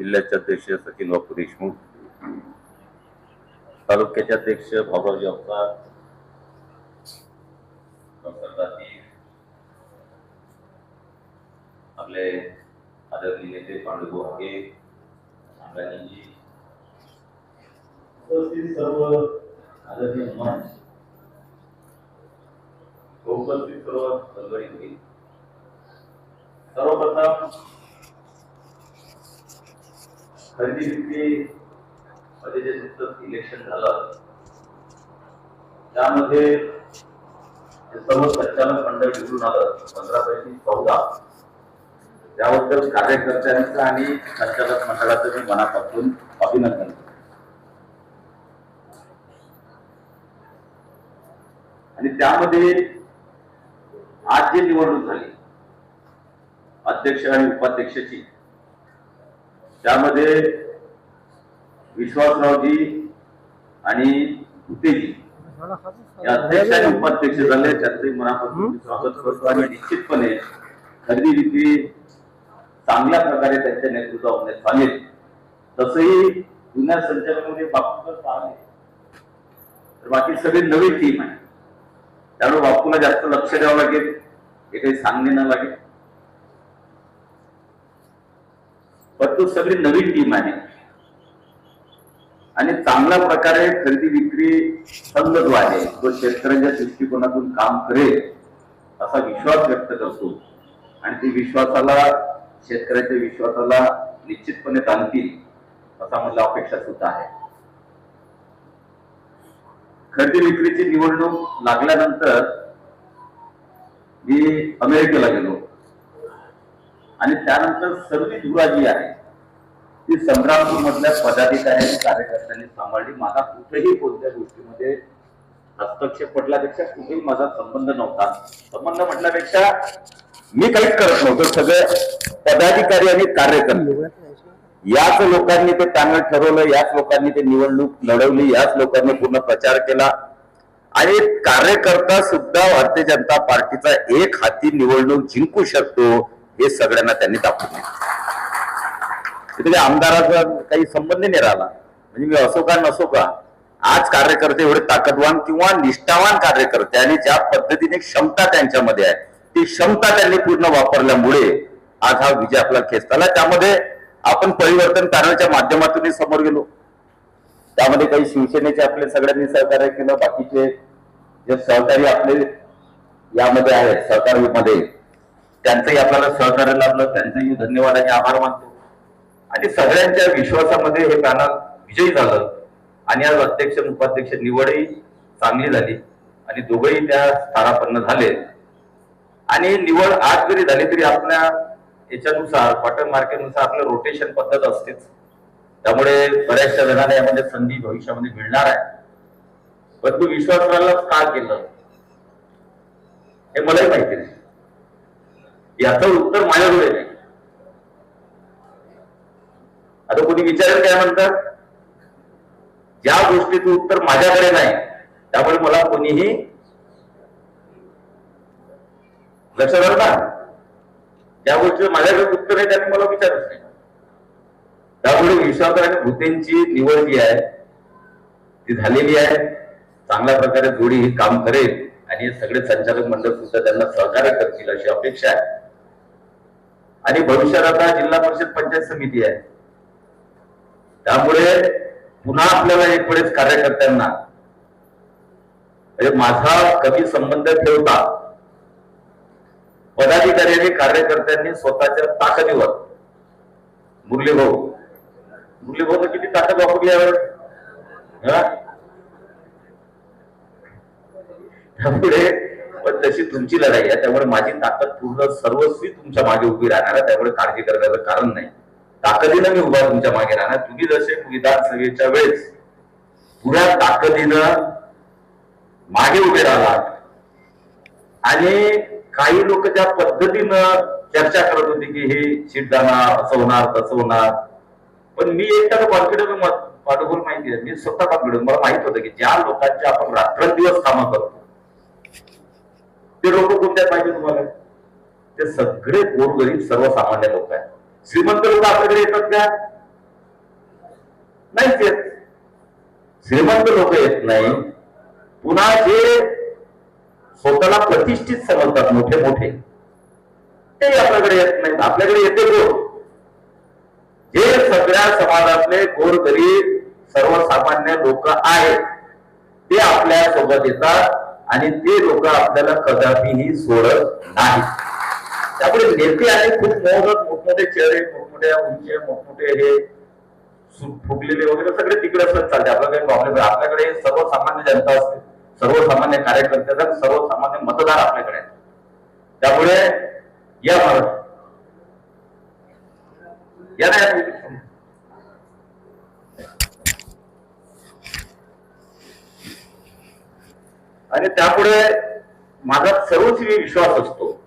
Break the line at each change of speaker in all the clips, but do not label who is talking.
जिल्ह्याचे अध्यक्ष सचिन बापू देशमुख तालुक्याचे अध्यक्ष भाऊरावजी अवतार डॉक्टर दाती आपले आदरणीय नेते पांडुभाऊ हागे सांगाजींजी उपस्थित सर्व आदरणीय उपस्थित सर्व सर्वप्रथम खरेदी विक्री मध्ये जे नुकतंच इलेक्शन झालं त्यामध्ये सर्व संचालक मंडळ निवडून आलं पंधरा पैकी चौदा त्याबद्दल कार्यकर्त्यांचं आणि संचालक मंडळाचं मी मनापासून अभिनंदन करतो. आणि त्यामध्ये आज जी निवडणूक झाली अध्यक्ष आणि उपाध्यक्षाची त्यामध्ये विश्वासरावजी आणि भुतेजी या अध्यक्ष आणि उपाध्यक्ष झाले. त्यांचे मनापासून स्वागत करतो आणि निश्चितपणे खरेदी विक्री चांगल्या प्रकारे त्यांच्या नेतृत्वामध्ये चालेल. तसंही जुन्या संचालकांमध्ये बापूकर आले तर बाकी सगळी नवी टीम आहे. त्यामुळे बापूला जास्त लक्ष द्यावं लागेल. हे काही सांगणे न लागेल पण तो सगळी नवीन टीम आहे. आणि चांगल्या प्रकारे खरेदी विक्री संघ जो आहे. तो शेतकऱ्यांच्या दृष्टिकोनातून काम करेल असा विश्वास व्यक्त करतो. आणि ते विश्वासाला शेतकऱ्याच्या विश्वासाला निश्चितपणे ताणतील असा मला अपेक्षा सुद्धा आहे. खरेदी विक्रीची निवडणूक लागल्यानंतर मी अमेरिकेला गेलो. आणि त्यानंतर सर्व धुरा जी आहे. ती संग्रामपूर मधल्या पदाधिकाऱ्यांनी कार्यकर्त्यांनी सांभाळली. माझा कुठेही कोणत्या गोष्टीमध्ये हस्तक्षेप पडल्यापेक्षा कुठेही माझा संबंध नव्हता. संबंध म्हटल्यापेक्षा मी काहीच करत नव्हतो. सगळे पदाधिकारी आणि कार्यकर्ते. याच लोकांनी ते पॅनल ठरवलं याच लोकांनी ते निवडणूक लढवली याच लोकांनी पूर्ण प्रचार केला. आणि कार्यकर्ता सुद्धा भारतीय जनता पार्टीचा एक हाती निवडणूक जिंकू शकतो हे सगळ्यांना त्यांनी दाखवले दिलं आमदाराचा काही संबंध नाही राहिला. म्हणजे मी असो का नसो का आज कार्यकर्ते एवढे ताकदवान किंवा निष्ठावान कार्यकर्ते आणि ज्या पद्धतीने क्षमता त्यांच्यामध्ये आहे ती क्षमता त्यांनी पूर्ण वापरल्यामुळे आज हा विजय आपला खेचता आला त्यामध्ये आपण परिवर्तन करण्याच्या माध्यमातूनही समोर गेलो. त्यामध्ये काही शिवसेनेचे आपले सगळ्यांनी सहकार्य केलं बाकीचे जे सहकारी आपले यामध्ये आहेत सहकारीमध्ये त्यांचंही आपल्याला सहकार्य लाभलं त्यांचंही धन्यवाद आणि आभार मानतो. आणि सगळ्यांच्या विश्वासामध्ये हे पॅनल विजयी झालं. आणि आज अध्यक्ष आणि उपाध्यक्ष निवडही चांगली झाली. आणि दोघंही त्या स्थानापन्न झाले. आणि निवड आज जरी झाली तरी आपल्या याच्यानुसार पॅटर्न मार्केटनुसार आपलं रोटेशन पद्धत असतेच. त्यामुळे बऱ्याचशा जणांना यामध्ये संधी भविष्यामध्ये मिळणार आहे. पण तू विश्वासराला का केलं? हे मलाही माहिती नाही. याचं उत्तर माझ्याकडे नाही. आता कोणी विचारेल काय म्हणतात ज्या गोष्टीचं उत्तर माझ्याकडे नाही त्यामुळे मला कोणीही लक्षात आलं ना ज्या गोष्टीचं माझ्याकडे उत्तर आहे त्याने मला विचारच नाही. त्यामुळे विश्वास आणि भूतेंची निवड जी आहे ती झालेली आहे. चांगल्या प्रकारे जोडी ही काम करेल आणि हे सगळे संचालक मंडळ सुद्धा त्यांना सहकार्य करतील अशी अपेक्षा आहे. आणि भविष्यात आता जिल्हा परिषद पंचायत समिती आहे. त्यामुळे पुन्हा आपल्याला एक वेळेस कार्यकर्त्यांना म्हणजे माझा कमी संबंध ठेवता पदाधिकारी आणि कार्यकर्त्यांनी स्वतःच्या ताकदीवर मुरली भाऊ मुरली भाऊ किती ताकद वापरली यावर हा? त्यामुळे पण तशी तुमची लढाई आहे त्यामुळे माझी ताकद पूर्ण सर्वस्वी तुमच्या मागे उभी राहणार आहे त्यामुळे काळजी करण्याचं कारण नाही ताकदीनं मी उभा तुमच्या मागे राहणार. तुम्ही जसे विधानसभेच्या वेळेस पुऱ्या ताकदीनं मागे उभे राहिलात आणि काही लोक त्या पद्धतीनं चर्चा करत होते की हे सीट जाणार असं होणार तसं होणार. पण मी एकटा कॉन्फिडन्स पाठोपाठ माहिती आहे. मी स्वतः कॉन्फिडन्स मला माहीत होतं की ज्या लोकांचे आपण रात्रंदिवस कामं करतो ते लोक कोणत्या पाहिजे तुम्हाला? ते सगळे गोरगरीब सर्वसामान्य लोक आहेत. श्रीमंत लोक आपल्याकडे येतात का? नाहीच येत. श्रीमंत लोक येत नाही. पुन्हा जे स्वतःला प्रतिष्ठित समजतात मोठे मोठे ते आपल्याकडे येत नाहीत. आपल्याकडे येते कोण? जे सगळ्या समाजातले गोरगरीब सर्वसामान्य लोक आहेत ते आपल्यासोबत येतात आणि ते लोक आपल्याला कदापिही सोडत नाहीत. त्यामुळे नेते आणि खूप मोहनत मोठमोठे चेहरे मोठमोठ्या उंचे मोठमोठे हे फुगलेले वगैरे सगळे तिकडे असत चालते. आपला काही प्रॉब्लेम नाही. आपल्याकडे सर्वसामान्य जनता असते. सर्वसामान्य कार्यकर्ते असतात, सर्वसामान्य मतदार आपल्याकडे त्यामुळे या महाराज या नाही आणि त्यामुळे माझा सर्वस्वी विश्वास असतो.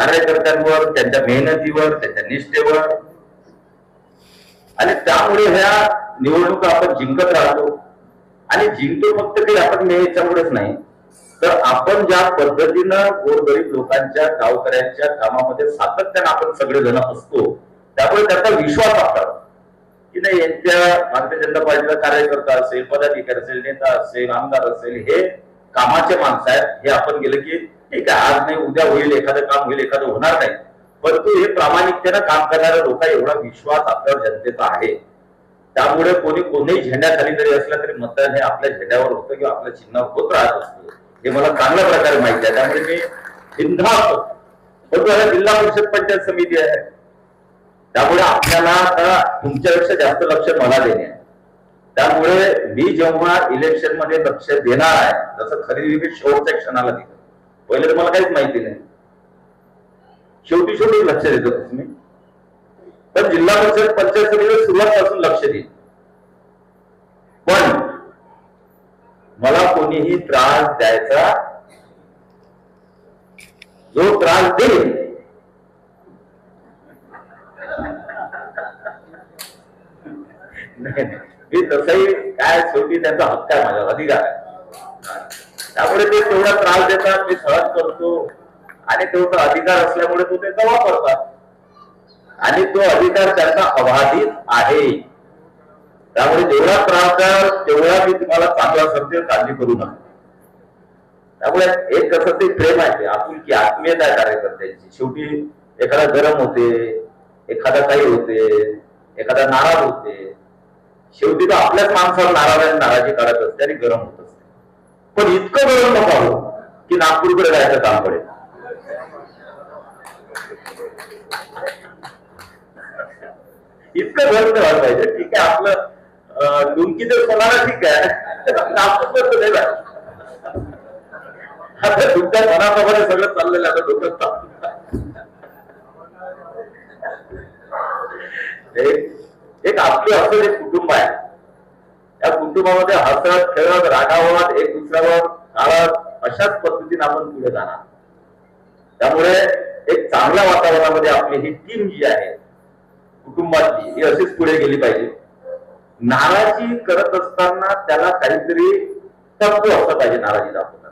कार्यकर्त्यांवर त्यांच्या मेहनतीवर त्यांच्या निष्ठेवर. आणि त्यामुळे ह्या निवडणुका आपण जिंकत राहतो. आणि जिंकतो फक्त काही आपण मे नाही. तर आपण ज्या पद्धतीनं गोरगरीब लोकांच्या गावकऱ्यांच्या कामामध्ये सातत्यानं आपण सगळेजण असतो त्यामुळे त्याचा विश्वास आपला की नाही यांच्या भारतीय जनता पार्टीचा कार्यकर्ता असेल पदाधिकारी असेल नेता असेल आमदार असेल हे कामाचे माणसं आहेत हे आपण गेलं की ठीक आहे आज नाही उद्या होईल एखादं काम होईल एखादं होणार नाही. परंतु हे प्रामाणिकतेनं काम करणाऱ्या लोक एवढा विश्वास आपल्यावर जनतेचा आहे. त्यामुळे कोणी कोणीही झेंड्याखाली जरी असला तरी मतदान हे आपल्या झेंड्यावर होतं किंवा आपल्या चिन्हावर होत राहत असतो. हे मला चांगल्या प्रकारे माहिती आहे. त्यामुळे मी बिनधास्त परंतु आता जिल्हा परिषद पंचायत समिती आहे. त्यामुळे आपल्याला आता तुमच्यापेक्षा जास्त लक्ष मला देणे आहे. त्यामुळे मी जेव्हा इलेक्शनमध्ये लक्ष देणार आहे जसं खरेदी शेवटच्या क्षणाला दिलं पहिले तर मला काहीच माहिती नाही. शेवटी शेवटी लक्ष देतो तुम्ही पण जिल्हा परिषद पंचायत समितीला सुरुवातपासून लक्ष देईल पण मला कोणीही त्रास द्यायचा जो त्रास देईल नाही, नाही. मी तसंही काय शेवटी त्यांचा हक्क आहे माझा अधिकार आहे. त्यामुळे ते तेवढा त्रास देतात मी सहज करतो. आणि तेवढा अधिकार असल्यामुळे तो त्याचा वापरतात. आणि तो अधिकार त्यांचा अबाधित आहे. त्यामुळे जेवढा त्रास द्याल तेवढा मी तुम्हाला चांगला समजेल काळजी करू नका. त्यामुळे एक कसं ते प्रेम आहे आपुलकी आत्मीयता आहे कार्यकर्त्यांची. शेवटी एखादा गरम होते एखादा काही होते एखादा नाराज होते. शेवटी तो आपल्याच माणसाला नाराज आणि नाराजी काढत असते आणि गरम होत. पण इतकं गरम नको हो की नागपूरकडे जायचं काम पडेल. इतकं गरम नाही पाहिजे. ठीक आहे आपलं डुंकी जर कोणाला ठीक आहे नागपूर नाही जायचं. आता तुमच्या मनाप्रमाणे सगळं चाललेलं आता डोक्यात एक एक आपलं असं एक कुटुंब आहे. या कुटुंबामध्ये हसत खेळत रागावत एक दुसऱ्यावर काळत अशाच पद्धतीने आपण पुढे जाणार. त्यामुळे एक चांगल्या वातावरणामध्ये आपली ही टीम जी आहे कुटुंबातली ही अशीच पुढे गेली पाहिजे. नाराजी करत असताना त्याला काहीतरी तत्व असलं पाहिजे नाराजी दाखवताना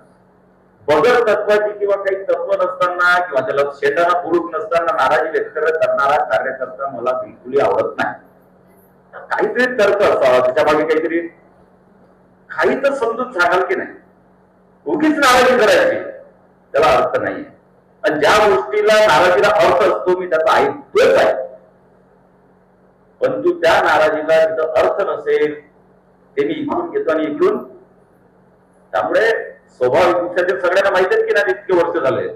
बगर तत्वाची किंवा काही तत्व नसताना किंवा त्याला शेताना पुरुष नसताना नाराजी व्यक्त करणारा कार्यकर्ता मला बिलकुलही आवडत नाही. काहीतरी तर्क असावा त्याच्यामागे काहीतरी काही तर समजून सांगाल की नाही. उगीच नाराजी करायची. त्याला अर्थ नाहीये. आणि ज्या गोष्टीला नाराजीला अर्थ असतो मी त्याचा ऐकतोच आहे. परंतु त्या नाराजीला तिथं अर्थ नसेल ते मी इकडून घेतो आणि इकडून त्यामुळे स्वाभाविक सगळ्यांना माहीत आहेत की नाही इतके वर्ष झाले.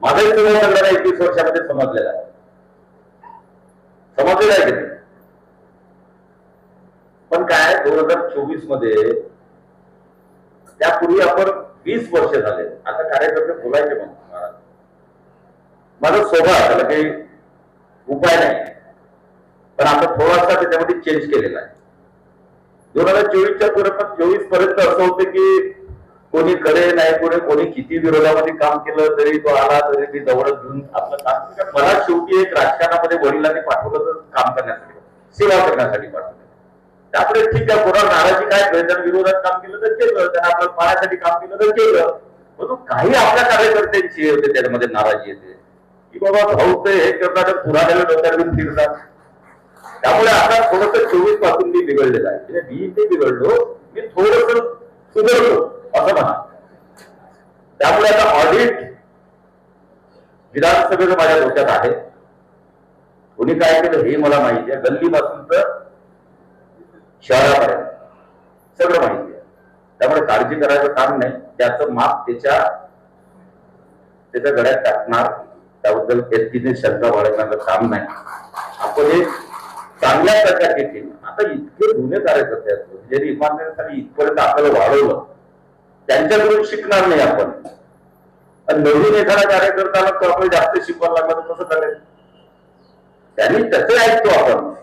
माझाही स्वभाव सगळ्यांना एकवीस वर्षामध्ये समजलेला आहे. समजलेला आहे की नाही? पण काय दोन हजार चोवीसमध्ये त्यापूर्वी आपण वीस वर्ष झाले. आता कार्यकर्ते बोलायचे मग महाराज. माझा स्वभाव त्याला काही उपाय नाही. पण आता थोडासा त्याच्यामध्ये चेंज केलेला आहे. दोन हजार चोवीसच्या तुलनेत चोवीसपर्यंत असं होतं की कोणी करे नाही कोणी कोणी किती विरोधामध्ये काम केलं तरी तो आला तरी ती दौडत घेऊन आपलं काम मला शेवटी एक राजकारणामध्ये वडिलांनी पाठवलं तर काम करण्यासाठी सेवा करण्यासाठी पाठवलं. त्यामुळे ठीक आहे कोणा नाराजी काय त्यानं विरोधात काम केलं तर केलं त्यांना आपलं पाण्यासाठी काम केलं तर केलं. म्हणून काही आपल्या कार्यकर्त्यांची होते त्याच्यामध्ये नाराजी येते. की बाबा भाऊ ते हे करतात पुराण्याला डोक्यात घेऊन फिरतात. त्यामुळे आता थोडस चोवीसपासून मी बिघडलेलं आहे. म्हणजे मी ते बिघडलो मी थोडस सुधारलो असं म्हणा. त्यामुळे आता ऑडिट विधानसभेचं माझ्या डोक्यात आहे. कोणी काय केलं हे मला माहिती आहे. गल्लीपासून शहरापर्यंत सगळं माहिती आहे. त्यामुळे काळजी करायचं काम नाही. त्याचं माप त्याच्या त्याच्या गड्यात टाकणार. त्याबद्दल व्यक्तीने शंका बाळगण्याचं काम नाही. आपण हे चांगल्या प्रकारची टीम आता इतके जुने कार्यकर्ते असतो ज्यांनी म्हणजे इमानदारीसाठी इथपर्यंत आपल्याला वाढवलं. त्यांच्याकडून शिकणार नाही आपण. नवीन एखादा कार्यकर्त्याला तो आपण जास्त शिकवायला लागला तर कसं करेल? त्यांनी त्याचं ऐकतो आपण.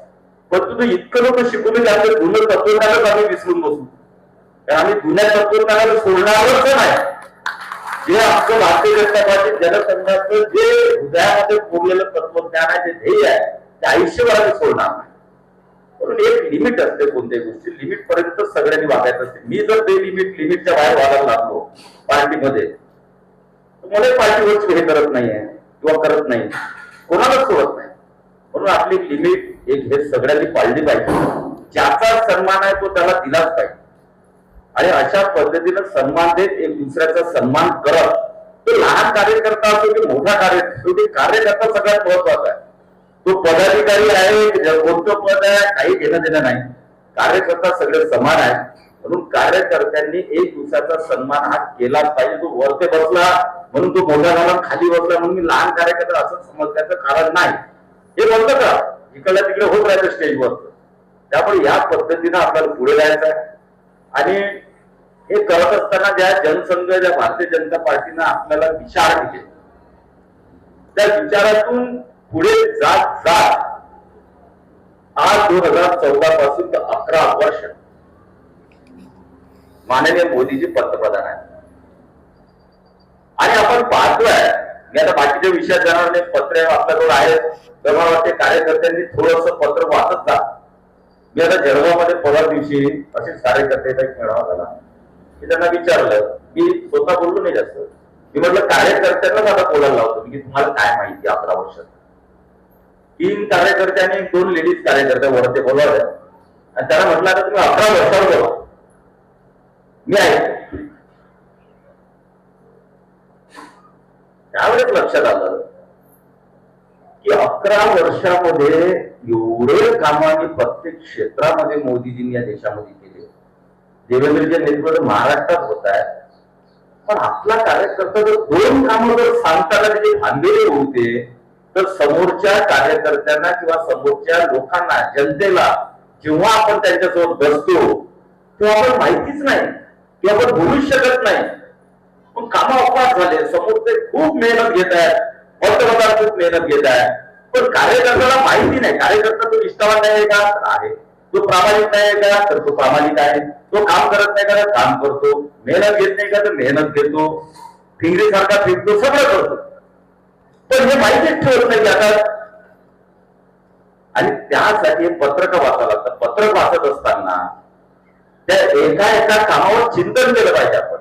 पण तुम्ही इतकं लोक शिकून की आपलं जुनं तत्वज्ञानच आम्ही विसरून बसू. आम्ही जुन्या तत्वज्ञानाला सोडणारच नाही. जे आमचं भारतीय जनता पार्टी जनसंघाचं जे हृदयामध्ये कोरलेलं तत्वज्ञान आहे ते ध्येय आहे ते आयुष्यभर आम्ही सोडणार नाही. म्हणून एक लिमिट असते कोणत्याही गोष्टी लिमिट पर्यंत सगळ्यांनी वागायचं असते. मी जर ते लिमिट लिमिटच्या बाहेर वागायला लागलो पार्टीमध्ये मला पार्टीवरच हे करत नाहीये किंवा करत नाही. कोणालाच सोडत नाही. म्हणून आपली लिमिट एक हे सगळ्यांनी पाळली पाहिजे ज्याचा सन्मान आहे तो त्याला दिलाच पाहिजे. आणि अशा पद्धतीनं सन्मान देत एक दुसऱ्याचा सन्मान करत तो लहान कार्यकर्ता असो की मोठा कार्यकर्ता शेवटी कार्यकर्ता सगळ्यात महत्त्वाचा आहे. तो पदाधिकारी आहे कोणतं पद आहे काही घेणं देणं नाही. कार्यकर्ता सगळे समान आहे म्हणून कार्यकर्त्यांनी एक दुसऱ्याचा सन्मान हा केलाच पाहिजे. तो वरते बसला म्हणून तो मोठा झाला खाली बसला म्हणून मी लहान कार्यकर्ता असं समजण्याचं कारण नाही. हे बोलतं का? इकडला तिकडे होत राहायचं स्टेजवर त्यामुळे या पद्धतीनं आपल्याला पुढे जायचं आहे. आणि हे करत असताना ज्या जनसंघ ज्या भारतीय जनता पार्टीनं आपल्याला विचार दिले त्या विचारातून पुढे जात जात आज दोन हजार चौदा पासून तर अकरा वर्ष माननीय मोदीजी पंतप्रधान आहेत. आणि आपण पाहतोय मी आता बाकीच्या विषयात जाणार नाही पत्र आपल्याकडे आहेत. तर मला वाटते कार्यकर्त्यांनी थोडस पत्र वाचत जा. मी आता जळगावमध्ये परवा दिवशी असेच कार्यकर्त्यांचा एक मेळावा झाला. मी त्यांना विचारलं की स्वतः बोललो नाही जास्त. मी म्हटलं कार्यकर्त्यांनाच आता बोलायला लावतो की तुम्हाला काय माहिती अकरा वर्षात तीन कार्यकर्त्यांनी दोन लेडीज कार्यकर्त्या वरते बोलावल्या आणि त्यांना म्हटलं आता तुम्ही अकरा वर्षावर बोला. मी आहे त्यावेळेस लक्षात आलं की अकरा वर्षामध्ये एवढे कामांनी प्रत्येक क्षेत्रामध्ये मोदीजींनी या देशामध्ये केले. देवेंद्रच्या नेतृत्व महाराष्ट्रात होत आहे. पण आपला कार्यकर्ता जर दोन कामं जर सांगताना त्याचे थांबलेले होते तर समोरच्या कार्यकर्त्यांना किंवा समोरच्या लोकांना जनतेला जेव्हा आपण त्यांच्यासोबत बसतो तेव्हा आपण माहितीच नाही. की आपण बोलूच शकत नाही. पण काम अपवाद झाले. समोर ते खूप मेहनत घेत आहेत. पंतप्रधान खूप मेहनत घेत आहे. पण कार्यकर्त्याला माहिती नाही. कार्यकर्ता तो निष्ठावान नाही आहे का? तर आहे. तो प्रामाणिक नाही आहे का? तर तो प्रामाणिक आहे. तो काम करत नाही का? तर काम करतो. मेहनत घेत नाही का? तर मेहनत घेतो. फिंगरी सारखा फिरतो. सगळं करतो. पण हे माहितीच ठेवत नाही आता आणि त्यासाठी पत्रक वाचावं लागतं. पत्रक वाचत असताना त्या एका एका कामावर चिंतन केलं पाहिजे आपण.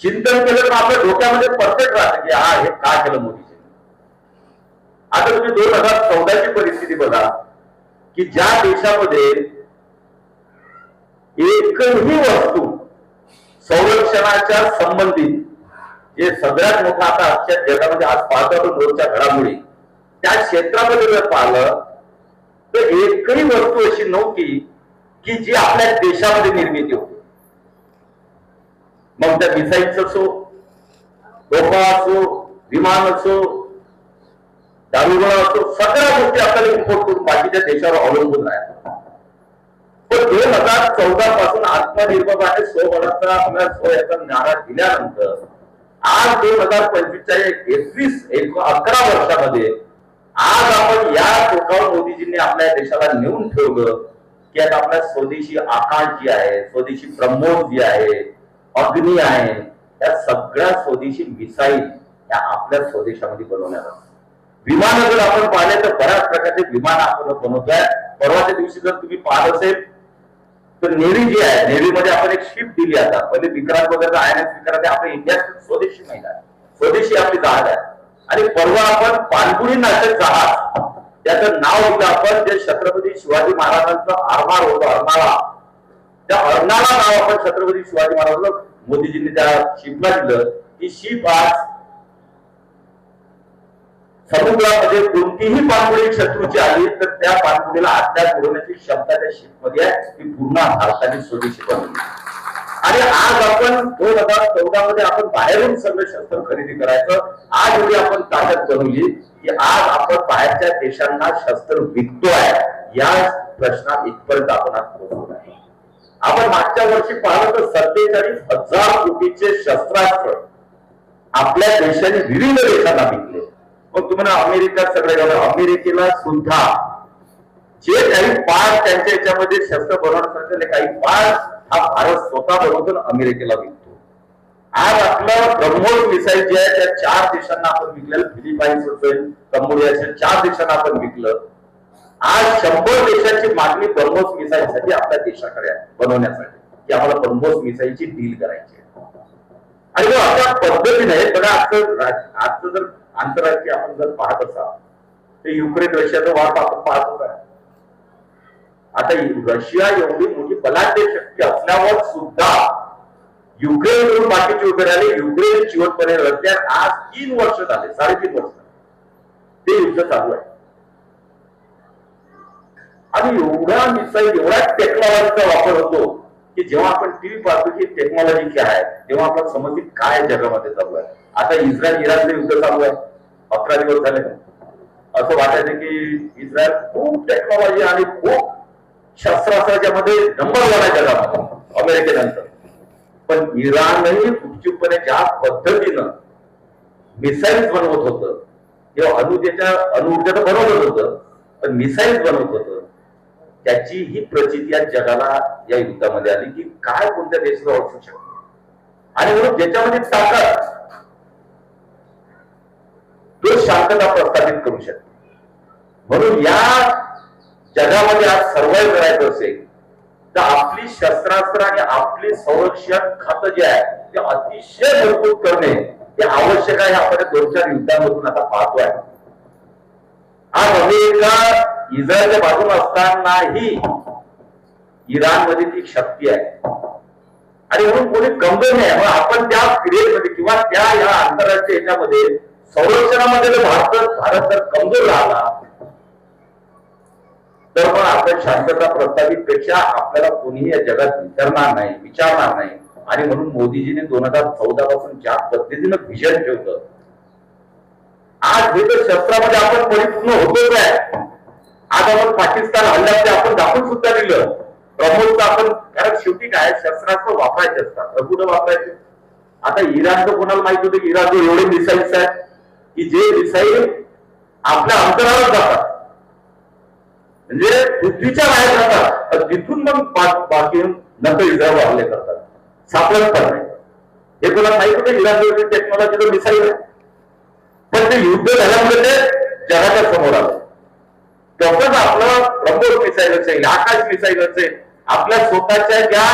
चिंतन केलं तर आपल्या डोक्यामध्ये परफेक्ट राहतं की हा हे काय केलं मोदीचे आता तुम्ही दोन हजार चौदाची परिस्थिती बघा की ज्या देशामध्ये एकही वस्तू संरक्षणाच्या संबंधित जे सगळ्यात मोठा आता आजच्या जगामध्ये आज पाहतो आपण रोजच्या घडामोडी त्या क्षेत्रामध्ये जर पाहिलं तर एकही वस्तू अशी नव्हती की जी आपल्या देशामध्ये निर्मिती होती. मग त्या मिसाईलच असो डोका असो विमान असो दारुगोळा असो सगळ्या गोष्टी आपल्याला इम्पोर्ट करून बाकीच्या देशावर अवलंबून राहतात. पण दोन हजार चौदा पासून आत्मनिर्भर आणि स्वबळाचा आपल्या स्व याचा नारा दिल्यानंतर आज दोन हजार पंचवीसच्या एकवीस एक अकरा वर्षामध्ये आज आपण या टोकावर मोदीजींनी आपल्या देशाला नेऊन ठेवलं की आता आपल्या स्वदेशी आकाश जी आहे स्वदेशी ब्रह्मोस जी आहे अग्नी आहे या सगळ्या स्वदेशी मिसाईल त्या आपल्या स्वदेशामध्ये बनवण्यात आल्या विमान जर आपण पाहिले तर बऱ्याच प्रकारचे विमान आपण बनवतोय. परवाच्या दिवशी जर तुम्ही पाहत असेल तर नेव्ही जी आहे नेव्हीमध्ये आपण एक शिप दिली आता. पहिले विक्रांत वगैरे आय एन एस विक्रांत आपल्या इंडियात स्वदेशी महिला आहे. स्वदेशी आपली जहाज आहे. आणि परवा आपण पाणबुडी नाशक जहाज त्याचं नाव होतं आपण जे छत्रपती शिवाजी महाराजांचा आरमार होतं अर्नाळा त्या अर्नाळा नाव आपण छत्रपती शिवाजी महाराजांना मोदीजींनी त्या शिपला दिलं. ही शिप आज समुद्रामध्ये कोणतीही पाणबुडी शत्रूची आली तर त्या पाणबुडीला आत्यात उडवण्याची क्षमता त्या शिपमध्ये आहे. ती पूर्ण भारताने स्वदेशी बनवली आणि आज आपण दोन हजार चौदा मध्ये आपण बाहेरून सगळं शस्त्र खरेदी करायचं. आज एवढी आपण ताकद बनवली की आज आपण बाहेरच्या देशांना शस्त्र विकतोय या प्रश्नात इथपर्यंत आपण आज पोहोचलो आहे आपण मागच्या वर्षी पाहिलं तर सत्तेचाळीस हजार कोटीचे शस्त्रास्त्र आपल्या देशाने विविध देशांना विकले. मग तुम्हाला अमेरिका सगळं झालं अमेरिकेला सुद्धा जे काही पार्ट त्यांच्या याच्यामध्ये शस्त्र बनवण्यासाठी काही पार्ट हा भारत स्वतः बनवतो अमेरिकेला विकतो. आज आपलं ब्रह्मोस मिसाईल जे आहे त्या चार देशांना आपण विकलेलं. फिलिपाईन्स असेल कंबोडिया असेल चार देशांना आपण विकलं. आज शंभर देशांची मागणी ब्रह्मोस मिसाईलसाठी आपल्या देशाकडे आहे बनवण्यासाठी. की आम्हाला ब्रह्मोस मिसाईलची डील करायची आहे. आणि जर अशा पद्धतीने बघा आजचं राज- आजचं जर आंतरराष्ट्रीय आपण जर पाहत असाल तर युक्रेन रशियाचा वाद आपण पाहत होता. आता रशिया एवढी मोठी बलाढ्य शक्ती असल्यावर सुद्धा युक्रेन कडून बाकीचे उभे राहिले युक्रेन चिवटपणे लढते आज तीन वर्ष झाले साडेतीन वर्ष ते युद्ध चालू आहे. आणि एवढा मिसाईल एवढा टेक्नॉलॉजीचा वापर होतो की जेव्हा आपण टीव्ही पाहतो की टेक्नॉलॉजी काय आहे तेव्हा आपण समजते काय जगामध्ये चालू आहे. आता इस्रायल इराणचं युद्ध चालू आहे. अकरा दिवस झाले. असं वाटायचं की इस्रायल खूप टेक्नॉलॉजी आणि खूप शस्त्रास्त्राच्यामध्ये नंबर वन आहे अमेरिकेनंतर. पण इराणही उत्सुकपणे ज्या पद्धतीनं मिसाईल्स बनवत होतं किंवा अणुजेच्या अणुऊर्जा तर बनवत होतं पण मिसाईल्स बनवत होतं त्याची ही प्रचिती या जगाला या युद्धामध्ये आली की काय कोणत्या देशाला ओळखू शकतो? आणि म्हणून ज्याच्यामध्ये ताकद तो शांतता प्रस्थापित करू शकतो. म्हणून या जगामध्ये आज सर्वाईव्ह करायचं असेल तर आपली शस्त्रास्त्र आणि आपली संरक्षण खातं जे आहे ते अतिशय मजबूत करणे हे आवश्यक आहे. आपण दोन चार युद्धांमधून आता पाहतोय आज अमेरिका इस्रायलच्या बाजूला असतानाही इराणमध्ये ती शक्ती आहे. आणि म्हणून कोणी कमजोर नाही मग आपण त्या पिरियडमध्ये किंवा त्या या आंतरराष्ट्रीय याच्यामध्ये संरक्षणामध्ये जर भारत भारत जर कमजोर राहिला तर पण आपण शांतता प्रस्तावित पेक्षा आपल्याला कोणीही या जगात विचारणार नाही विचारणार नाही. आणि म्हणून मोदीजीने दोन हजार चौदा पासून ज्या पद्धतीनं विजन ठेवलं आज हे तर शस्त्रामध्ये आपण परिपूर्ण होतोच आहे. आज आपण पाकिस्तान हल्ल्यामध्ये आपण दाखवून सुद्धा दिलं. ब्रह्मोसचं आपण कारण शेवटी काय शस्त्रास्त्र वापरायचे असतात कुठं वापरायचे. आता इराणचं कोणाला माहीत होतं की इराण एवढे मिसाईल्स आहेत? की जे मिसाईल आपल्या अंतरावर जातात. म्हणजे पृथ्वीच्या बाहेर जातात. तर तिथून मग बाकी नंतर इस्रायल हल्ले करतात सापडत पण नाही. हे तुला माहीत होतं इराण टेक्नॉलॉजी तर मिसाईल आहे. पण ते युद्ध झाल्यामुळे ते जगाच्या समोर आलं. तसंच आपलं ब्रह्मोस मिसाईल असेल आकाश मिसाईल असेल आपल्या स्वतःच्या ज्या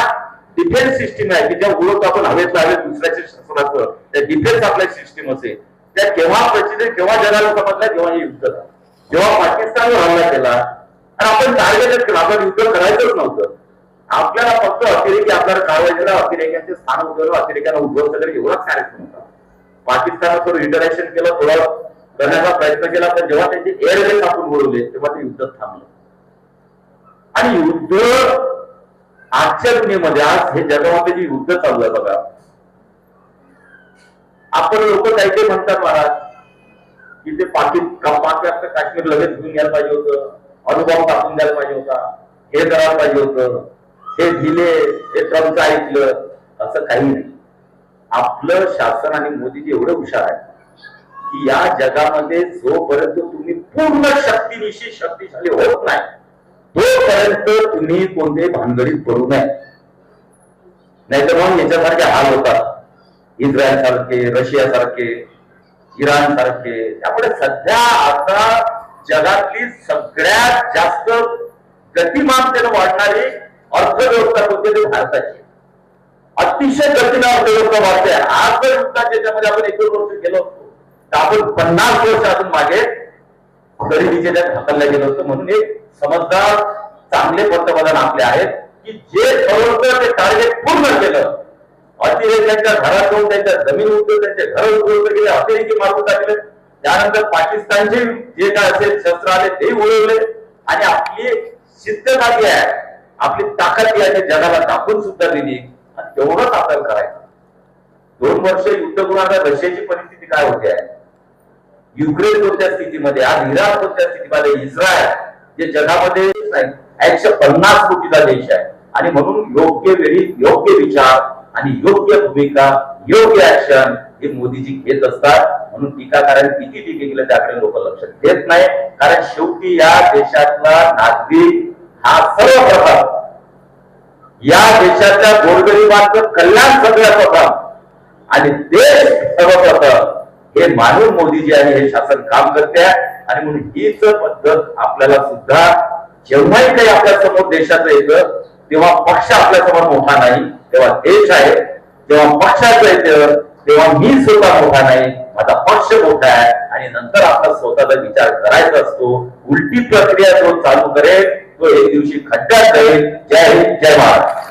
डिफेन्स सिस्टीम आहे की ज्या ओळख आपण हवेत हवेत दुसऱ्याच्या शस्त्राचं त्या डिफेन्स आपल्या सिस्टीम असेल त्या केव्हा प्रचित केव्हा जगाला समजला केव्हा हे युद्ध झालं. जेव्हा पाकिस्तानवर हल्ला केला आणि आपण टार्गेटच केलं आपण युद्ध करायचंच नव्हतं. आपल्याला फक्त अतिरेकी आपल्याला कारवाई केला अतिरेक्यांचे स्थान उद्भवलं अतिरेक्यांना उद्ध्वस्त केलं एवढाच कार्यक्रम होता. पाकिस्ताननं थोडं इंटरॅक्शन केलं थोडं करण्याचा प्रयत्न केला पण जेव्हा त्यांचे एअरबेस आपण बोलवले तेव्हा ते युद्ध थांबलं. आणि युद्ध आजच्या दुनियेमध्ये आज हे जगामध्ये जे युद्ध चालू आहे बघा. आपण लोक काही काही म्हणतात महाराज की ते पाकिस्तान पाकिस्तान काश्मीर लगेच घेऊन घ्यायला पाहिजे होतं अनुभव टाकून द्यायला पाहिजे होता हे करायला पाहिजे होतं हे दिले हे ट्रम्पचं ऐकलं असं काही नाही. आपलं शासन आणि मोदीजी एवढं हुशार आहे की या जगामध्ये जोपर्यंत तुम्ही पूर्ण शक्तीनिशी शक्तिशाली होत नाही तोपर्यंत तुम्ही कोणते भानगडीत पडू नये. नाहीतर मग याच्यासारखे हाल होतात. इस्रायल सारखे रशिया सारखे इराण सारखे त्यामुळे सध्या आता जगातली सगळ्यात जास्त गतिमानतेनं वाढणारी अर्थव्यवस्था होते ती भारताची. अतिशय गतीनं अर्थव्यवस्था वाढते. आज जर युद्धात ज्याच्यामध्ये आपण एक दोन वर्ष गेलो असतो तर आपण पन्नास वर्ष अजून मागे गरिबीचे त्यात ढकललं गेलो असतो. म्हणून एक समजदार चांगले पंतप्रधान आपले आहेत की जे ठरवलं ते टार्गेट पूर्ण केलं अतिरेक त्यांच्या घरात जाऊन त्यांच्या जमीन उद्योग त्यांचे घर उद्योग केले अतिरेकी मारून टाकले. त्यानंतर पाकिस्तानचे जे काय असेल शस्त्र आले ते उडवले. आणि आपली सिद्धता जी आहे. आपली ताकद जी आहे जगाला दाखवून सुद्धा दिली. आणि तेवढंच आपल्याला करायचं. दोन वर्ष युद्ध करून रशियाची परिस्थिती काय होते आहे? युक्रेन कोणत्या स्थितीमध्ये आज इराण कोणत्या स्थितीमध्ये इस्रायल जे जगामध्ये एकशे पन्नास कोटीचा देश आहे. आणि म्हणून योग्य वेळी योग्य विचार आणि योग्य भूमिका योग्य ऍक्शन हे मोदीजी घेत असतात. म्हणून टीकाकारांनी किती टीके केलं त्याकडे लोक लक्ष देत नाही. कारण शेवटी या देशातला नागरिक हा सर्वप्रथम. या देशाच्या गोरगरिबांचं कल्याण सगळ्या प्रथम. आणि देश सर्वप्रथम. हे मानून मोदीजी आणि हे शासन काम करते. आणि म्हणून हीच पद्धत आपल्याला सुद्धा जेव्हाही काही आपल्यासमोर देशाचं येतं तेव्हा पक्ष आपल्यासमोर मोठा नाही तेव्हा देश आहे. जेव्हा पक्षाचं येतं तेव्हा मी स्वतः मोठा नाही. माझा पक्ष मोठा आहे आणि नंतर आपला स्वतःचा विचार करायचा असतो. उलटी प्रक्रिया जो चालू करेल तो एक दिवशी खड्ड्यात जाईल. जय हिंद जय महाराष्ट्र